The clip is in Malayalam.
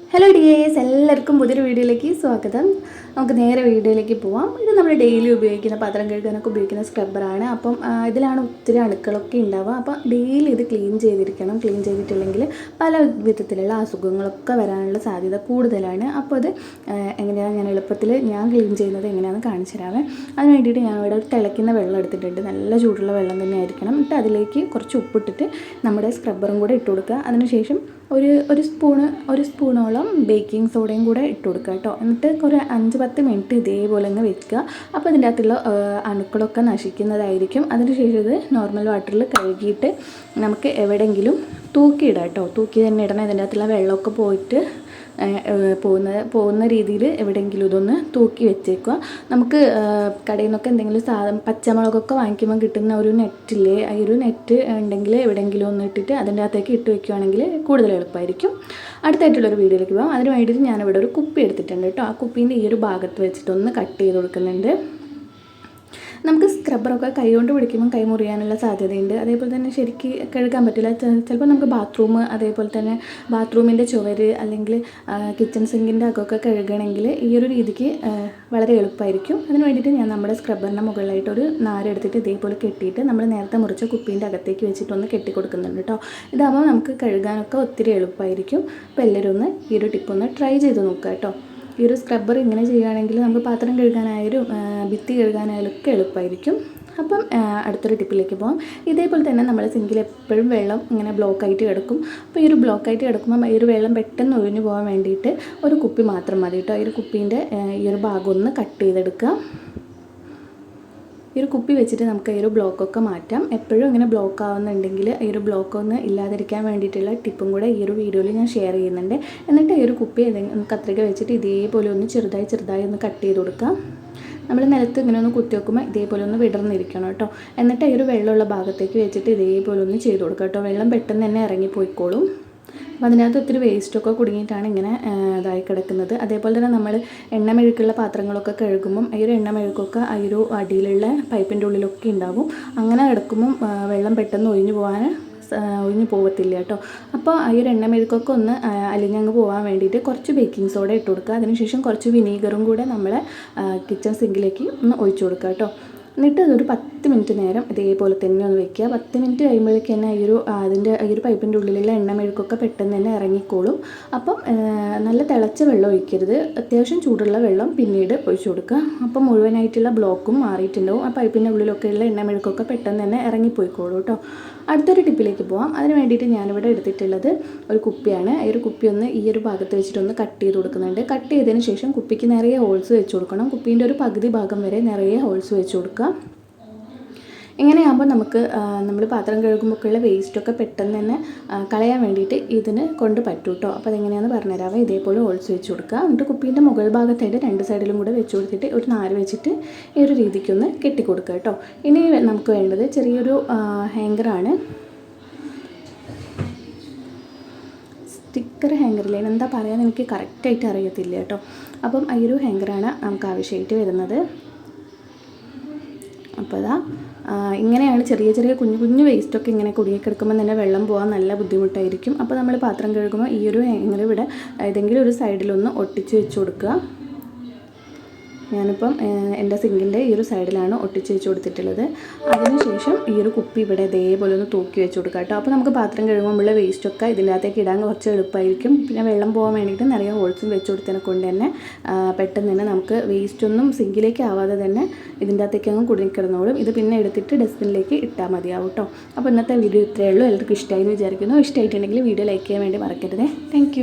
ഹലോ ഡിയേസ് എല്ലാവർക്കും പുതിയൊരു വീഡിയോയിലേക്ക് സ്വാഗതം. നമുക്ക് നേരെ വീഡിയോയിലേക്ക് പോവാം. ഇത് നമ്മൾ ഡെയിലി ഉപയോഗിക്കുന്ന പാത്രം കഴുകാനൊക്കെ ഉപയോഗിക്കുന്ന സ്ക്രബ്ബറാണ് അപ്പം ഇതിലാണ് ഒത്തിരി അണുക്കളൊക്കെ ഉണ്ടാവുക. അപ്പം ഡെയിലി ഇത് ക്ലീൻ ചെയ്തിരിക്കണം. ക്ലീൻ ചെയ്തിട്ടില്ലെങ്കിൽ പല വിധത്തിലുള്ള അസുഖങ്ങളൊക്കെ വരാനുള്ള സാധ്യത കൂടുതലാണ്. അപ്പോൾ ഇത് എങ്ങനെയാണ് ഞാൻ എളുപ്പത്തിൽ ഞാൻ ക്ലീൻ ചെയ്യുന്നത് എങ്ങനെയാണെന്ന് കാണിച്ചു തരാമേ അതിന് വേണ്ടിയിട്ട് ഞാൻ ഇവിടെ തിളയ്ക്കുന്ന വെള്ളം എടുത്തിട്ടുണ്ട്. നല്ല ചൂടുള്ള വെള്ളം തന്നെ ആയിരിക്കണം. എന്നിട്ട് അതിലേക്ക് കുറച്ച് ഉപ്പിട്ടിട്ട് നമ്മുടെ സ്ക്രബ്ബറും കൂടെ ഇട്ട് കൊടുക്കുക. അതിനുശേഷം ഒരു ഒരു സ്പൂണ് ഒരു സ്പൂണോളം ബേക്കിംഗ് സോഡയും കൂടെ ഇട്ട് കൊടുക്കുക കേട്ടോ. എന്നിട്ട് കുറേ അഞ്ച് പത്ത് മിനിറ്റ് ഇതേപോലെ അങ്ങ് വെക്കുക. അപ്പോൾ ഇതിന്റെ അകത്തുള്ള അണുക്കളൊക്കെ നശിക്കുന്നതായിരിക്കും. അതിനുശേഷം ഇത് നോർമൽ വാട്ടറിൽ കഴുകിയിട്ട് നമുക്ക് എവിടെയെങ്കിലും തൂക്കിയിടാം കേട്ടോ. തൂക്കി തന്നെ ഇടണം. ഇതിന്റെ അകത്തുള്ള വെള്ളമൊക്കെ പോയിട്ട് പോകുന്ന പോകുന്ന രീതിയിൽ എവിടെയെങ്കിലും ഇതൊന്ന് തൂക്കി വെച്ചേക്കുക. നമുക്ക് കടയിൽ നിന്നൊക്കെ എന്തെങ്കിലും സാധനം പച്ചമുളകൊക്കെ വാങ്ങിക്കുമ്പോൾ കിട്ടുന്ന ഒരു നെറ്റില്ലേ ആ ഒരു നെറ്റ് ഉണ്ടെങ്കിൽ എവിടെയെങ്കിലും ഒന്ന് ഇട്ടിട്ട് അതിന്റെ അകത്തേക്ക് ഇട്ട് വെക്കുകയാണെങ്കിൽ കൂടുതൽ എളുപ്പമായിരിക്കും. അടുത്തായിട്ടുള്ളൊരു വീഡിയോയിലേക്ക് പോകാം അതിന് വേണ്ടിയിട്ട് ഞാനിവിടെ ഒരു കുപ്പി എടുത്തിട്ടുണ്ട് കേട്ടോ. ആ കുപ്പീന്റെ ഈ ഒരു ഭാഗത്ത് വെച്ചിട്ടൊന്ന് കട്ട് ചെയ്ത് കൊടുക്കുന്നുണ്ട്. നമുക്ക് സ്ക്രബ്ബറൊക്കെ കൈ കൊണ്ട് പിടിക്കുമ്പോൾ കൈ മുറിയാനുള്ള സാധ്യതയുണ്ട്. അതേപോലെ തന്നെ ശരിക്ക് കഴുകാൻ പറ്റില്ല. ചിലപ്പോൾ നമുക്ക് ബാത്റൂം അതേപോലെ തന്നെ ബാത്റൂമിന്റെ ചുവര് അല്ലെങ്കിൽ കിച്ചൺ സിങ്കിന്റെ അകമൊക്കെ കഴുകണമെങ്കിൽ ഈ ഒരു രീതിക്ക് വളരെ എളുപ്പമായിരിക്കും. അതിന് വേണ്ടിയിട്ട് ഞാൻ നമ്മുടെ സ്ക്രബ്ബറിന്റെ മുകളിലായിട്ട് ഒരു നാരെടുത്തിട്ട് ഇതേപോലെ കെട്ടിയിട്ട് നമ്മൾ നേരത്തെ മുറിച്ച കുപ്പീന്റെ അകത്തേക്ക് വെച്ചിട്ടൊന്ന് കെട്ടി കൊടുക്കുന്നുണ്ട് കേട്ടോ. ഇതാകുമ്പോൾ നമുക്ക് കഴുകാനൊക്കെ ഒത്തിരി എളുപ്പമായിരിക്കും. അപ്പോൾ എല്ലാവരും ഒന്ന് ഈ ഒരു ടിപ്പ് ഒന്ന് ട്രൈ ചെയ്ത് നോക്കുക കേട്ടോ. ഈ ഒരു സ്ക്രബ്ബർ ഇങ്ങനെ ചെയ്യുകയാണെങ്കിൽ നമുക്ക് പാത്രം കഴുകാനായാലും ഭിത്തി കഴുകാനായാലും ഒക്കെ എളുപ്പമായിരിക്കും. അപ്പം അടുത്തൊരു ടിപ്പിലേക്ക് പോകാം ഇതേപോലെ തന്നെ നമ്മൾ സിങ്കിൽ എപ്പോഴും വെള്ളം ഇങ്ങനെ ബ്ലോക്കായിട്ട് കിടക്കും അപ്പോൾ ഈ ഒരു ബ്ലോക്കായിട്ട് കിടക്കുമ്പോൾ ഈ ഒരു വെള്ളം പെട്ടെന്ന് ഒഴിഞ്ഞു പോകാൻ വേണ്ടിയിട്ട് ഒരു കുപ്പി മാത്രം മതി കേട്ടോ. ഈ ഒരു കുപ്പീന്റെ ഈ ഒരു ഭാഗം ഒന്ന് കട്ട് ചെയ്തെടുക്കുക. ഈ ഒരു കുപ്പി വെച്ചിട്ട് നമുക്ക് ഈ ഒരു ബ്ലോക്കൊക്കെ മാറ്റാം. എപ്പോഴും ഇങ്ങനെ ബ്ലോക്ക് ആവുന്നുണ്ടെങ്കിൽ ഈ ഒരു ബ്ലോക്ക് ഒന്ന് ഇല്ലാതിരിക്കാൻ വേണ്ടിയിട്ടുള്ള ടിപ്പും കൂടെ ഈ ഒരു വീഡിയോയിൽ ഞാൻ ഷെയർ ചെയ്യുന്നുണ്ട്. എന്നിട്ട് ഈ ഒരു കുപ്പി കത്രിക വെച്ചിട്ട് ഇതേപോലെ ഒന്ന് ചെറുതായി ചെറുതായി ഒന്ന് കട്ട് ചെയ്ത് കൊടുക്കാം. നമ്മൾ നിലത്ത് ഇങ്ങനെ ഒന്ന് കുത്തി വെക്കുമ്പോൾ ഇതേപോലെ ഒന്ന് വിടർന്നിരിക്കണം കേട്ടോ. എന്നിട്ട് ഈ ഒരു വെള്ളമുള്ള ഭാഗത്തേക്ക് വെച്ചിട്ട് ഇതേപോലെ ഒന്ന് ചെയ്ത് കൊടുക്കാം കേട്ടോ. വെള്ളം പെട്ടെന്ന് തന്നെ ഇറങ്ങിപ്പോയിക്കോളും. അപ്പോൾ അതിനകത്ത് ഒത്തിരി വേസ്റ്റൊക്കെ കുടുങ്ങിയിട്ടാണ് ഇങ്ങനെ ഇതായി കിടക്കുന്നത്. അതേപോലെ തന്നെ നമ്മൾ എണ്ണമെഴുക്കുള്ള പാത്രങ്ങളൊക്കെ കഴുകുമ്പം ഈ ഒരു എണ്ണമെഴുക്കൊക്കെ ആ ഒരു അടിയിലുള്ള പൈപ്പിന്റെ ഉള്ളിലൊക്കെ ഉണ്ടാവും. അങ്ങനെ കിടക്കുമ്പം വെള്ളം പെട്ടെന്ന് ഒഴിഞ്ഞു പോകാൻ ഒഴിഞ്ഞു പോകത്തില്ല കേട്ടോ. അപ്പോൾ ഈ ഒരു എണ്ണമെഴുക്കൊക്കെ ഒന്ന് അലിഞ്ഞങ്ങ് പോകാൻ വേണ്ടിയിട്ട് കുറച്ച് ബേക്കിംഗ് സോഡ ഇട്ട് കൊടുക്കുക. അതിനുശേഷം കുറച്ച് വിനീഗറും കൂടെ നമ്മൾ കിച്ചൺ സിങ്കിലേക്ക് ഒന്ന് ഒഴിച്ചു കൊടുക്കുക കേട്ടോ. എന്നിട്ട് അതൊരു പത്ത് മിനിറ്റ് നേരം ഇതേപോലെ തന്നെ ഒന്ന് വെക്കുക. പത്ത് മിനിറ്റ് കഴിയുമ്പോഴേക്ക് തന്നെ ഈ ഒരു അതിന്റെ ഈ ഒരു പൈപ്പിന്റെ ഉള്ളിലുള്ള എണ്ണ മെഴുക്കൊക്കെ പെട്ടെന്ന് തന്നെ ഇറങ്ങിക്കോളും. അപ്പം നല്ല തിളച്ച വെള്ളം ഒഴിക്കരുത്. അത്യാവശ്യം ചൂടുള്ള വെള്ളം പിന്നീട് ഒഴിച്ചു കൊടുക്കുക. അപ്പം മുഴുവനായിട്ടുള്ള ബ്ലോക്കും മാറിയിട്ടുണ്ടാവും. ആ പൈപ്പിന്റെ ഉള്ളിലൊക്കെ ഉള്ള എണ്ണ മെഴുക്കൊക്കെ പെട്ടെന്ന് തന്നെ ഇറങ്ങിപ്പോയിക്കോളൂ കേട്ടോ. അടുത്തൊരു ടിപ്പിലേക്ക് പോവാം. അതിന് വേണ്ടിയിട്ട് ഞാനിവിടെ എടുത്തിട്ടുള്ളത് ഒരു കുപ്പിയാണ്. ഈ ഒരു കുപ്പി ഒന്ന് ഈ ഒരു ഭാഗത്ത് വെച്ചിട്ടൊന്ന് കട്ട് ചെയ്ത് കൊടുക്കുന്നുണ്ട്. കട്ട് ചെയ്തതിന് ശേഷം കുപ്പിക്ക് നിറയെ ഹോൾസ് വെച്ച് കൊടുക്കണം. കുപ്പീന്റെ ഒരു പകുതി ഭാഗം വരെ നിറയെ ഹോൾസ് വെച്ച് കൊടുക്കുക. ഇങ്ങനെയാകുമ്പോൾ നമുക്ക് നമ്മൾ പാത്രം കഴുകുമ്പോഴൊക്കെയുള്ള വേസ്റ്റൊക്കെ പെട്ടെന്ന് തന്നെ കളയാൻ വേണ്ടിയിട്ട് ഇതിന് കൊണ്ട് പറ്റും കേട്ടോ അപ്പോൾ അതെങ്ങനെയാണെന്ന് പറഞ്ഞുതരാമേ ഇതേപോലെ ഹോൾസ് വെച്ച് കൊടുക്കുക. എന്നിട്ട് കുപ്പീന്റെ മുകൾ ഭാഗത്തായിട്ട് രണ്ട് സൈഡിലും കൂടെ വെച്ച് കൊടുത്തിട്ട് ഒരു നാര് വെച്ചിട്ട് ഈ ഒരു രീതിക്കൊന്ന് കെട്ടിക്കൊടുക്കുക കേട്ടോ ഇനി നമുക്ക് വേണ്ടത് ചെറിയൊരു ഹാങ്കറാണ് സ്റ്റിക്കർ ഹാങ്കറില്ലേ എന്താ പറയുക എനിക്ക് കറക്റ്റായിട്ട് അറിയത്തില്ല കേട്ടോ അപ്പം ഈ ഒരു ഹാങ്കറാണ് നമുക്ക് ആവശ്യമായിട്ട് വരുന്നത്. അപ്പോൾ ഇതാ ഇങ്ങനെയാണ് ചെറിയ ചെറിയ കുഞ്ഞു കുഞ്ഞു വേസ്റ്റൊക്കെ ഇങ്ങനെ കുടുങ്ങിക്കിടക്കുമ്പോൾ തന്നെ വെള്ളം പോകാൻ നല്ല ബുദ്ധിമുട്ടായിരിക്കും. അപ്പോൾ നമ്മൾ പാത്രം കഴുകുമ്പോൾ ഈ ഒരു ഹാങ്ങർ ഇവിടെ ഏതെങ്കിലും ഒരു സൈഡിലൊന്ന് ഒട്ടിച്ച് വെച്ച് കൊടുക്കുക. ഞാനിപ്പം എന്റെ സിങ്കിന്റെ ഈ ഒരു സൈഡിലാണ് ഒട്ടിച്ച് വെച്ച് കൊടുത്തിട്ടുള്ളത്. അതിനുശേഷം ഈ ഒരു കുപ്പി ഇവിടെ ഇതേപോലെ ഒന്ന് തൂക്കി വെച്ച് കൊടുക്കുക കേട്ടോ. അപ്പോൾ നമുക്ക് പാത്രം കഴുകുമ്പോഴുള്ള വേസ്റ്റൊക്കെ ഇതിനകത്തേക്ക് ഇടാൻ കുറച്ച് എളുപ്പമായിരിക്കും. പിന്നെ വെള്ളം പോകാൻ വേണ്ടിയിട്ട് നിറയെ ഹോൾസും വെച്ച് കൊടുത്തതിനെ കൊണ്ട് തന്നെ പെട്ടെന്ന് തന്നെ നമുക്ക് വേസ്റ്റൊന്നും സിങ്കിലേക്ക് ആവാതെ തന്നെ ഇതിന്റെ അകത്തേക്ക് അങ്ങ് കുടുങ്ങിക്കിടന്നോളും ഇത് പിന്നെ എടുത്തിട്ട് ഡസ്റ്റ്ബിനിലേക്ക് ഇട്ടാൽ മതിയാവും കേട്ടോ. അപ്പോൾ ഇന്നത്തെ വീഡിയോ ഇത്രയേ ഉള്ളൂ. എല്ലാവർക്കും ഇഷ്ടമായി എന്ന് വിചാരിക്കുന്നു. ഇഷ്ടമായിട്ടുണ്ടെങ്കിൽ വീഡിയോ ലൈക്ക് ചെയ്യാൻ വേണ്ടി മറക്കരുതേ. താങ്ക്